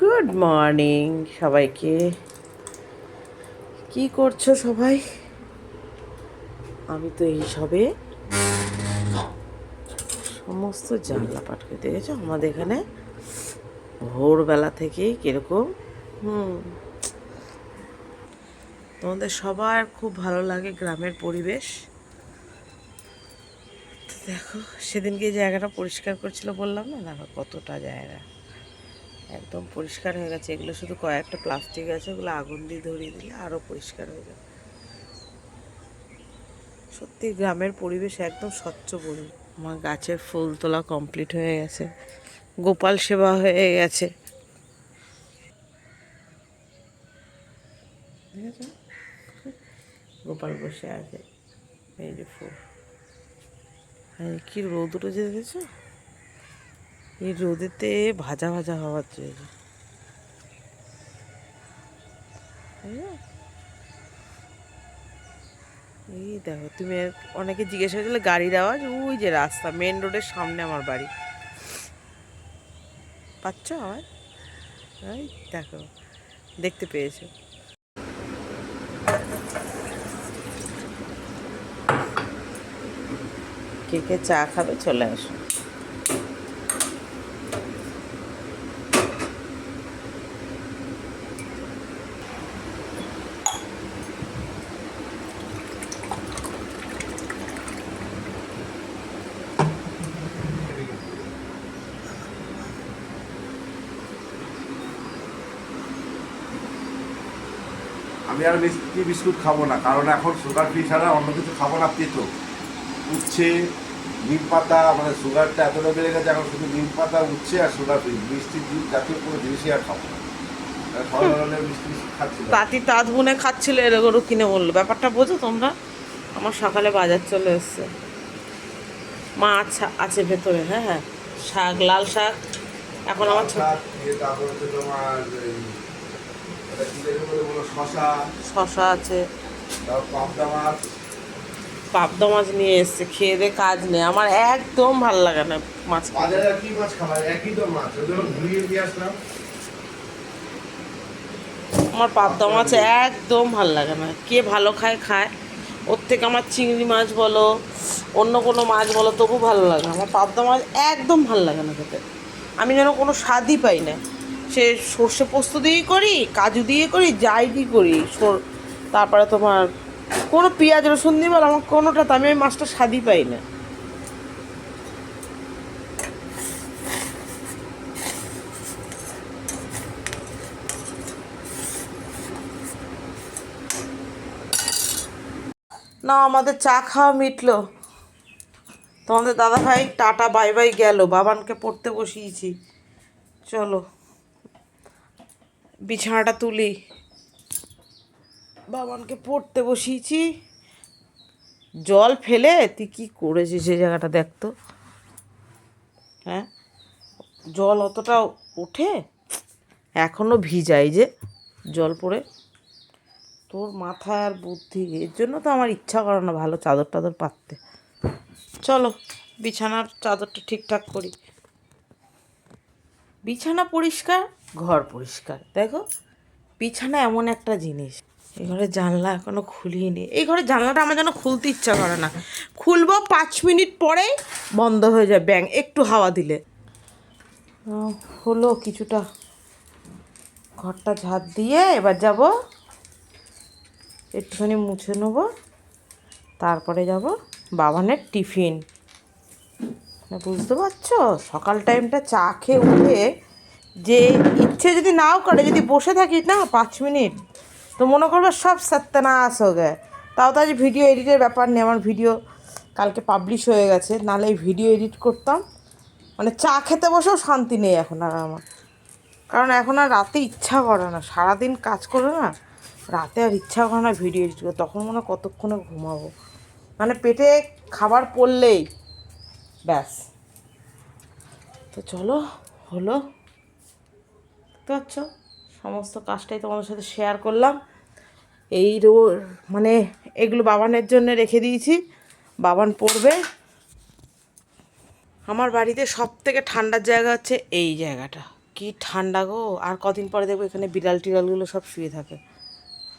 Good morning সবাইকে। কি করছ সবাই? আমি তো এই সবে সমস্ত জানলা পাটকে দেখেছ? আমাদের এখানে ভোরবেলা থেকেই কীরকম, হুম। তোমাদের সবার খুব ভালো লাগে গ্রামের পরিবেশ। দেখো, সেদিনকে জায়গাটা পরিষ্কার করছিল বললাম না? দেখো কতটা জায়গা। একদম পরিষ্কার হয়ে গেছে। এগুলো শুধু কয়েকটা প্লাস্টিক আছে, ওগুলো আগুন দিয়ে ধরিয়ে দিলে আরও পরিষ্কার হয়ে যাবে। সত্যি, গ্রামের পরিবেশ একদম স্বচ্ছ পরিবেশ আমার গাছের ফুল তোলা কমপ্লিট হয়ে গেছে। গোপাল সেবা হয়ে গেছে। গোপাল বসে আছে, এই যে ফুল। কি রোদ উঠেছে দেখেছ? এই রোদেতে ভাজা ভাজা হওয়ার জন্য এই দেখো, তুমি অনেকে জিজ্ঞাসা করছিলে গাড়ির আওয়াজ? ওই যে রাস্তা মেন রোডের সামনে আমার বাড়ি। পাচ্ছ আওয়াজ? এই দেখো, দেখতে পেয়েছ। কে কে চা খাবে চলে আসো। আমি আর মিষ্টি বিস্কুট খাব না কারণ এখন সুগার ফ্রি ছাড়া অন্য কিছু খাব না তেতো। উচ্ছে নিম পাতা মানে সুগারটা এতটা বেড়ে গেছে এখন শুধু নিম পাতা উচ্ছে আর সুগার ফ্রি মিষ্টি দুধ জাতীয় কোনো জিনিসই আর খাব না। সব ধরনের মিষ্টি খাচ্ছি তাঁতি তাঁত বুনে খাচ্ছিল এরকম কিনে বলল। ব্যাপারটা বোঝো তোমরা? আমার সকালে বাজার চলে এসছে। মাছ আছে ভেতরে হ্যাঁ হ্যাঁ। শাক লাল শাক। এখন আমার তোমার এই, এটা কি জানি বলে বলো, শশা আছে। পাবদা মাছ। নিয়ে এসছে খেয়ে দিয়ে কাজ নেই। আমার একদম ভালো লাগে না মাছ। কি মাছ খাবার? একই তো মাছ ঘুরিয়ে দিয়ে আসলাম। আমার পাবদা মাছ একদম ভালো লাগে না। কে ভালো খায় খায়। ওর থেকে আমার চিংড়ি মাছ বলো অন্য কোনো মাছ বলো তবু ভালো লাগে না। আমার পাবদা মাছ একদম ভালো লাগে না খেতে। আমি যেন কোনো স্বাদই পাই না। সে সর্ষে পোস্ত দিয়েই করি, কাজু দিয়ে করি, যাই দিয়ে করি তারপরে তোমার কোনো পেঁয়াজ, রসুন দিয়ে বলো আমার কোনোটাতে আমি ওই মাছটা স্বাদই পাই না। না, আমাদের চা খাওয়া মিটলো। তোমাদের দাদা ভাই টাটা, বাই বাই গেল, বাবানকে পড়তে বসিয়েছি। চলো। বিছানাটা তুলি। বাবানকে পড়তে বসিয়েছি। জল ফেলে, তুই কি করেছিস সেই জায়গাটা দেখতো হ্যাঁ? জল অতটা ওঠে? এখনও ভিজাই যে জল পড়ে। তোর মাথায় আর বুদ্ধি, এর জন্য তো আমার ইচ্ছা করে না ভালো চাদর টাদর পাততে। চলো, বিছানার চাদরটা ঠিকঠাক করি। বিছানা পরিষ্কার, ঘর পরিষ্কার। দেখো, বিছানা এমন একটা জিনিস। এই ঘরের জানলা এখনও খুলিনি। এই ঘরে জানলাটা আমার যেন খুলতে ইচ্ছা করে না। খুলবো পাঁচ মিনিট পরেই বন্ধ হয়ে যায়, ব্যাং। একটু হাওয়া দিলে। হলো কিছুটা। ঘরটা ঝাঁট দিয়ে এবার যাব। একটুখানি মুছে নেব। তারপরে যাব বাবানের টিফিন। মানে বুঝতে পারছ? সকাল টাইমটা চা খেয়ে উঠে যে ইচ্ছে যদি নাও করে, যদি বসে থাকি না পাঁচ মিনিট, তো মনে করবে সব সত্যানাশ হয়ে গে তাও তো আজ ভিডিও এডিটের ব্যাপার নেই, আমার ভিডিও কালকে পাবলিশ হয়ে গেছে, নাহলে এই ভিডিও এডিট করতাম। মানে চা খেতে বসেও শান্তি নেই এখন আর আমার। কারণ এখন আর রাতে ইচ্ছা করে না, সারাদিন কাজ করে না, রাতে আর ইচ্ছা করে না ভিডিও এডিট করে। তখন মনে কতক্ষণে ঘুমাবো। মানে পেটে খাবার পড়লেই ব্যাস। তো চলো, হলো। দেখতে পাচ্ছ? সমস্ত কাজটাই তোমাদের সাথে শেয়ার করলাম। এই মানে এগুলো বাবানের জন্য রেখে দিয়েছি। বাবান পড়বে। আমার বাড়িতে সব থেকে ঠান্ডার জায়গা হচ্ছে এই জায়গাটা। কি ঠান্ডা গো! আর কদিন পরে দেখব এখানে বিড়াল টিড়ালগুলো সব শুয়ে থাকে।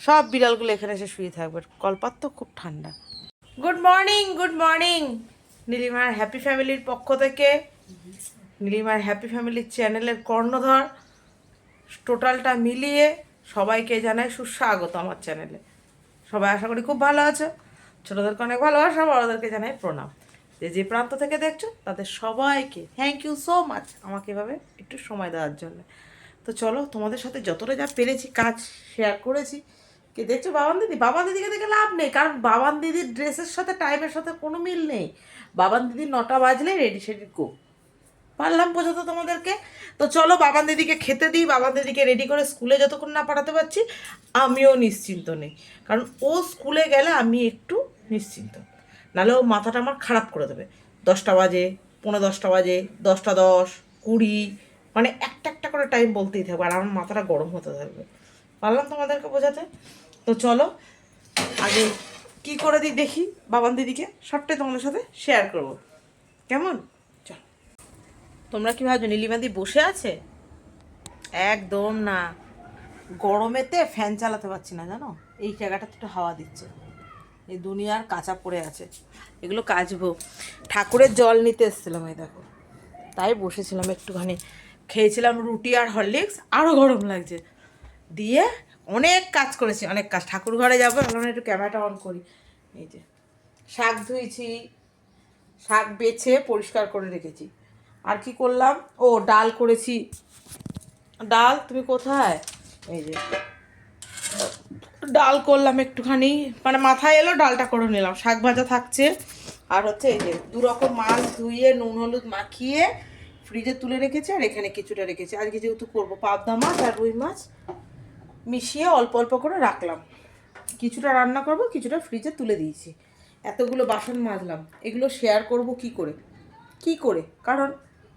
সব বিড়ালগুলো এখানে এসে শুয়ে থাকবে। কলপাত তো খুব ঠান্ডা। গুড মর্নিং গুড মর্নিং নীলিমার হ্যাপি ফ্যামিলির পক্ষ থেকে, নীলিমার হ্যাপি ফ্যামিলির চ্যানেলের কর্ণধর, টোটালটা মিলিয়ে সবাইকে জানাই সুস্বাগত আমার চ্যানেলে। সবাই আশা করি খুব ভালো আছো। ছোটোদেরকে অনেক ভালোবাসা, বড়োদেরকে জানাই প্রণাম। যে যে প্রান্ত থেকে দেখছ, তাদের সবাইকে থ্যাংক ইউ সো মাচ আমাকে এভাবে একটু সময় দেওয়ার জন্য। তো চলো, তোমাদের সাথে যতটা যা পেরেছি কাজ শেয়ার করেছি। কে দেখছ বাবান দিদি? বাবান দিদিকে দেখে লাভ নেই, কারণ বাবান দিদির ড্রেসের সাথে টাইমের সাথে কোনো মিল নেই। বাবান দিদি নটা বাজলে রেডি সেডি গো পারলাম বোঝাতে তোমাদেরকে? তো চলো বাবান দিদিকে খেতে দিই, বাবান দিদিকে রেডি করে স্কুলে যতক্ষণ না পাঠাতে পারছি, আমিও নিশ্চিন্ত নেই। কারণ ও স্কুলে গেলে আমি একটু নিশ্চিন্ত। নাহলে ও মাথাটা আমার খারাপ করে দেবে। দশটা বাজে পনেরো দশটা বাজে, দশটা দশ, কুড়ি মানে একটা একটা করে টাইম বলতেই থাকবে, আর আমার মাথাটা গরম হতে থাকবে। পারলাম তোমাদেরকে বোঝাতে? তো চলো, আগে কি করে দিই দেখি বাবান দিদিকে? সবটাই তোমাদের সাথে শেয়ার করব। কেমন? চল। তোমরা কি ভাবছ নীলিমাদি বসে আছে? একদম না। গরমেতে ফ্যান চালাতে পারছি না, জানো? এই জায়গাটাতে একটু হাওয়া দিচ্ছে। এই দুনিয়ার কাঁচা পড়ে আছে। এগুলো কাচবো। ঠাকুরের জল নিতে এসেছিলাম এই দেখো। তাই বসেছিলাম একটুখানি। খেয়েছিলাম রুটি আর হরলিক্স। আরও গরম লাগছে। দিয়ে অনেক কাজ করেছি, অনেক কাজ। ঠাকুর ঘরে যাব, এখন একটু ক্যামেরাটা অন করি। এই যে, শাক ধুইছি শাক বেছে পরিষ্কার করে রেখেছি। আর কি করলাম? ও, ডাল করেছি। ডাল, তুমি কোথায়? এই যে, ডাল করলাম একটুখানি। মানে মাথায় এলো, ডালটা করে নিলাম। শাক ভাজা থাকছে। আর হচ্ছে এই যে, দু রকম মাছ ধুয়ে, নুন, হলুদ মাখিয়ে ফ্রিজে তুলে রেখেছি, আর এখানে কিছুটা রেখেছি। আজকে যেহেতু করব পাবদা মাছ আর রুই মাছ মিশিয়ে অল্প অল্প করে রাখলাম। কিছুটা রান্না করব, কিছুটা ফ্রিজে তুলে দিয়েছি। এতগুলো বাসন মাজলাম। এগুলো শেয়ার করব কি করে? কি করে? কারণ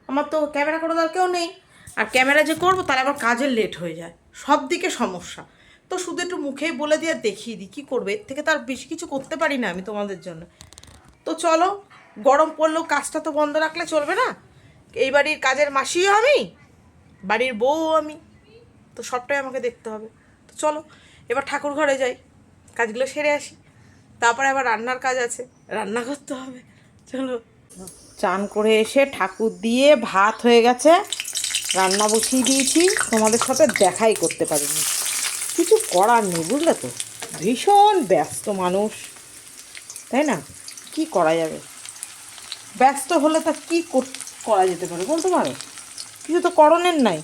আমার তো ক্যামেরা করে দেওয়ার কেউ নেই। আর ক্যামেরা যে করব, তাহলে আবার কাজের লেট হয়ে যায়। সব দিকে সমস্যা। তো শুধু একটু মুখেই বলে দিয়ে দেখিয়ে দিই, কী করবে? এর থেকে তার বেশি কিছু করতে পারি না আমি তোমাদের জন্য। তো চলো, গরম পড়লেও কাজটা তো বন্ধ রাখলে চলবে না? এই বাড়ির কাজের মাসিও আমি, বাড়ির বউ আমি। তো সবটাই আমাকে দেখতে হবে। চলো, এবার ঠাকুর ঘরে যাই, কাজগুলো সেরে আসি। তারপরে আবার রান্নার কাজ আছে, রান্না করতে হবে, চলো। চান করে এসে ঠাকুর দিয়ে ভাত হয়ে গেছে, রান্না বসিয়ে দিয়েছি, তোমাদের সাথে দেখাই করতে পারিনি। কিছু করার নেই, বুঝলে তো? ভীষণ ব্যস্ত মানুষ, তাই না? কি করা যাবে? ব্যস্ত হলে তা কী কর- যেতে পারে বলতে পারো? কিছু তো করণের নাই।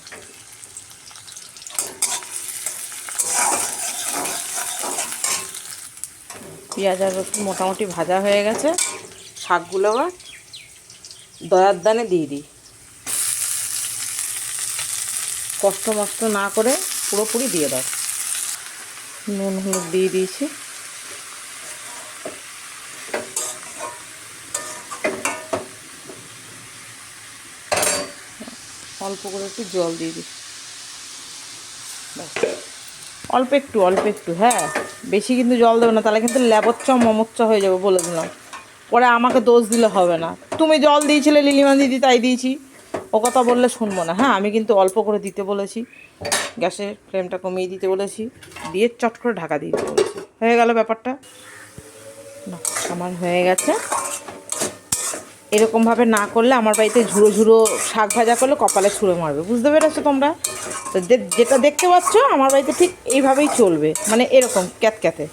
পেঁয়াজ আর রসুন মোটামুটি ভাজা হয়ে গেছে। শাকগুলো আবার দয়ার দানে দিয়ে দিই। কষ্ট মষ্ট না করে পুরোপুরি দিয়ে দাও। নুন, হলুদ দিয়ে দিয়েছি। অল্প করে একটু জল দিয়ে দিই। অল্প একটু অল্প একটু হ্যাঁ। বেশি কিন্তু জল দেবে না, তাহলে কিন্তু ল্যাবচ্চা মমচ্চা হয়ে যাবে বলে দিলাম। পরে আমাকে দোষ দিলে হবে না। তুমি জল দিয়েছিলে লিলিমা দিদি তাই দিয়েছি। ও কথা বললে শুনব না। হ্যাঁ আমি কিন্তু অল্প করে দিতে বলেছি। গ্যাসের ফ্লেমটা কমিয়ে দিতে বলেছি। দিয়ে চট করে ঢাকা দিয়ে দিতে বলেছি। হয়ে গেল ব্যাপারটা? না, আমার হয়ে গেছে। এরকমভাবে না করলে আমার বাড়িতে ঝুড়ো ঝুড়ো শাক ভাজা করলে কপালে ছুঁড়ে মারবে, বুঝতে পেরেছ তোমরা? তো যেটা দেখতে পাচ্ছ, আমার বাড়িতে ঠিক এইভাবেই চলবে মানে এরকম ক্যাতক্যাতে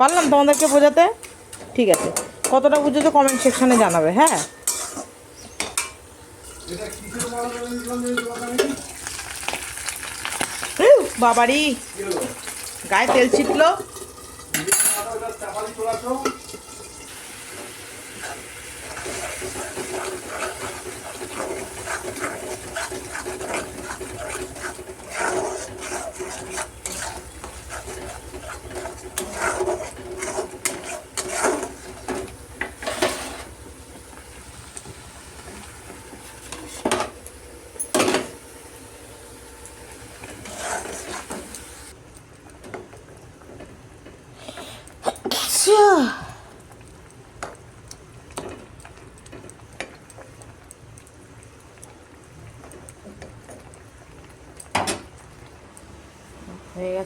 পারলাম তোমাদেরকে বোঝাতে? ঠিক আছে। কতটা বুঝেছ কমেন্ট সেকশনে জানাবে হ্যাঁ? বাবারি। গায়ে তেল ছিটলো।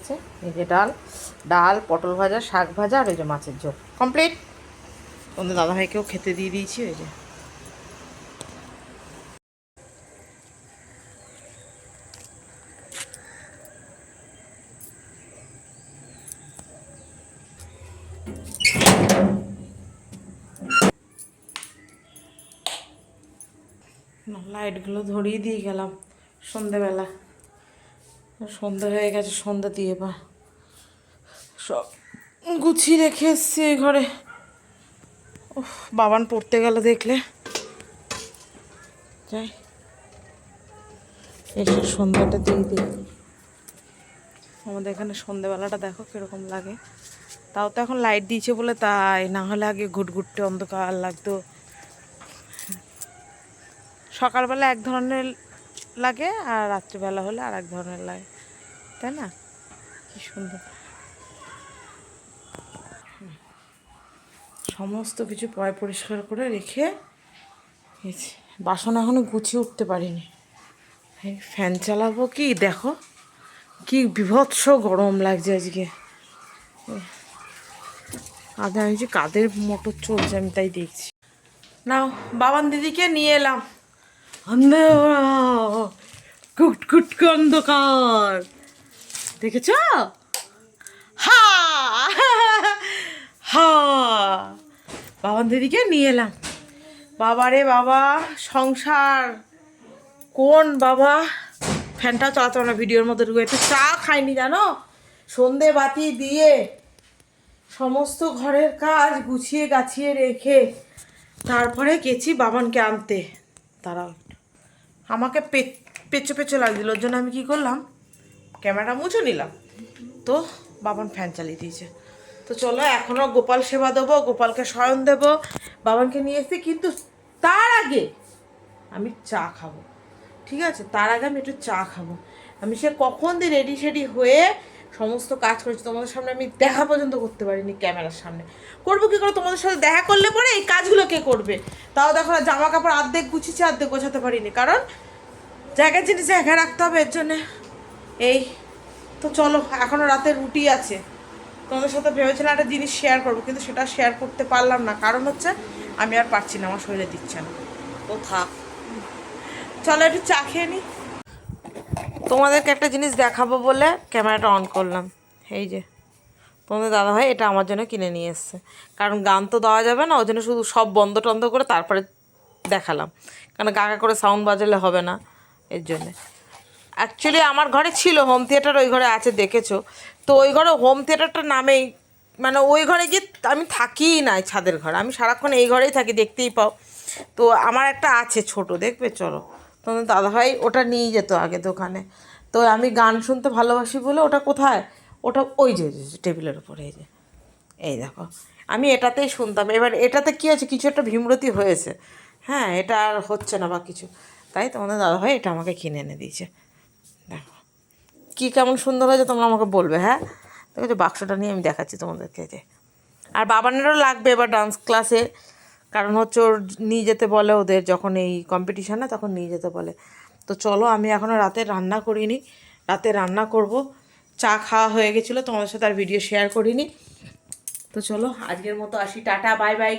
হয়ে গেছে এই যে ডাল ডাল, পটল ভাজা, শাক ভাজা আর ওই যে মাছের ঝোল। কমপ্লিট? তোমাদের দাদাভাইকেও খেতে দিয়ে দিয়েছি, ওই যে। লাইটগুলো ধরিয়ে দিয়ে গেলাম সন্ধেবেলা। সন্ধে হয়ে গেছে, সন্ধ্যা দিয়ে বা সব গুছিয়ে রেখে এসছি এই ঘরে। বাবান পড়তে গেল দেখলে। যাই, এসে সন্ধ্যাটা দিয়ে দিই। আমাদের এখানে সন্ধেবেলাটা দেখো কীরকম লাগে। তাও তো এখন লাইট দিয়েছে বলে তাই, না হলে আগে ঘুটঘুটতে অন্ধকার লাগতো। সকালবেলা এক ধরনের লাগে আর রাত্রিবেলা হলে আর এক ধরনের লাগে। তাই না? কি সুন্দর। সমস্ত কিছু পয় পরিষ্কার করে রেখে বাসন এখনও গুছিয়ে উঠতে পারিনি। ফ্যান চালাবো কি? দেখো, কি বিভৎস গরম লাগছে আজকে। আগে আমি যে কাদের মোটর চলছে আমি তাই দেখছি। নাও, বাবান দিদিকে নিয়ে এলাম। অন্ধকার কুট কুট অন্ধকার। দেখেছ? হা! হা! বাবান দিদিকে নিয়ে এলাম। বাবারে বাবা, সংসার। কোন বাবা? ফ্যানটা চালাতে না ভিডিওর মধ্যে ঢুকে। একটু চা খাইনি জানো? সন্ধে বাতি দিয়ে সমস্ত ঘরের কাজ গুছিয়ে গাছিয়ে রেখে তারপরে গেছি বাবানকে আনতে। তারাও আমাকে পেচো পেচো লাগছিল, ওর জন্য আমি কি করলাম? ক্যামেরাটা মুছে নিলাম। তো বাবন ফ্যান চালিয়ে দিয়েছে। তো চলো এখনও গোপাল সেবা দেবো, গোপালকে শয়ন দেব। বাবনকে নিয়ে এসে কিন্তু তার আগে আমি চা খাব। ঠিক আছে? তার আগে আমি একটু চা খাব। আমি সে কখন দিয়ে রেডি সেডি হয়ে সমস্ত কাজ করেছি তোমাদের সামনে আমি দেখা পর্যন্ত করতে পারিনি ক্যামেরার সামনে। করব কি করে? তোমাদের সাথে দেখা করলে পরে এই কাজগুলো কে করবে? তাও দেখো না জামা কাপড় অর্ধেক গুছিয়েছি অর্ধেক গোছাতে পারিনি। কারণ জায়গায় জিনিস জায়গায় রাখতে হবে এর জন্যে এই। তো চলো এখনও রাতে রুটি আছে। তোমাদের সাথে ভেবেছিলাম একটা জিনিস শেয়ার করব কিন্তু সেটা শেয়ার করতে পারলাম না। কারণ হচ্ছে আমি আর পারছি না আমার শরীরে দিচ্ছে না। তো থাক। চলো একটু চা খেয়ে নিই তোমাদেরকে একটা জিনিস দেখাবো বলে ক্যামেরাটা অন করলাম। এই যে, তোমাদের দাদা ভাই এটা আমার জন্য কিনে নিয়ে এসছে। কারণ গান তো দেওয়া যাবে না, ওই জন্য শুধু সব বন্ধ টন্ধ করে তারপরে দেখালাম। কারণ গাগা করে সাউন্ড বাজালে হবে না এর জন্যে। অ্যাকচুয়ালি আমার ঘরে ছিল হোম থিয়েটার ওই ঘরে আছে, দেখেছ? তো ওই ঘরে হোম থিয়েটারটা নামেই মানে ওই ঘরে গিয়ে আমি থাকিই না ছাদের ঘরে। আমি সারাক্ষণ এই ঘরেই থাকি, দেখতেই পাও। তো আমার একটা আছে ছোট, দেখবে? চলো। তোমাদের দাদাভাই ওটা নিয়ে যেত আগে দোকানে। তো আমি গান শুনতে ভালোবাসি বলে ওটা কোথায়? ওটা ওই যে টেবিলের উপরে এই যে। এই দেখো। আমি এটাতেই শুনতাম। এবার এটাতে কী আছে? কিছু একটা ভীমরতি হয়েছে। হ্যাঁ এটা আর হচ্ছে না বা কিছু। তাই তোমাদের দাদাভাই এটা আমাকে কিনে এনে দিয়েছে। দেখো। কী কেমন সুন্দর হয়েছে তোমরা আমাকে বলবে হ্যাঁ? দেখো বাক্সটা নিয়ে আমি দেখাচ্ছি তোমাদেরকে যে। আর বাবানেরও লাগবে এবার ডান্স ক্লাসে কারণ হচ্ছে ওর নিয়ে যেতে বলে ওদের যখন এই কম্পিটিশানে তখন নিয়ে যেতে বলে। তো চলো, আমি এখনও রাতে রান্না করিনি। রাতে রান্না করব। চা খাওয়া হয়ে গেছিল, তোমাদের সাথে আর ভিডিও শেয়ার করিনি। তো চলো, আজকের মতো আসি, tata bye bye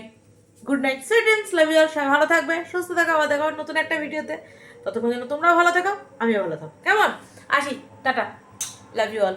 good night sweetness love you সবাই ভালো থাকবে, সুস্থ থাকো, আবার দেখা নতুন একটা ভিডিওতে ততক্ষণ যেন তোমরাও ভালো থাকো, আমিও ভালো থাকো। কেমন? আসি, টাটা লাভ ইউ অল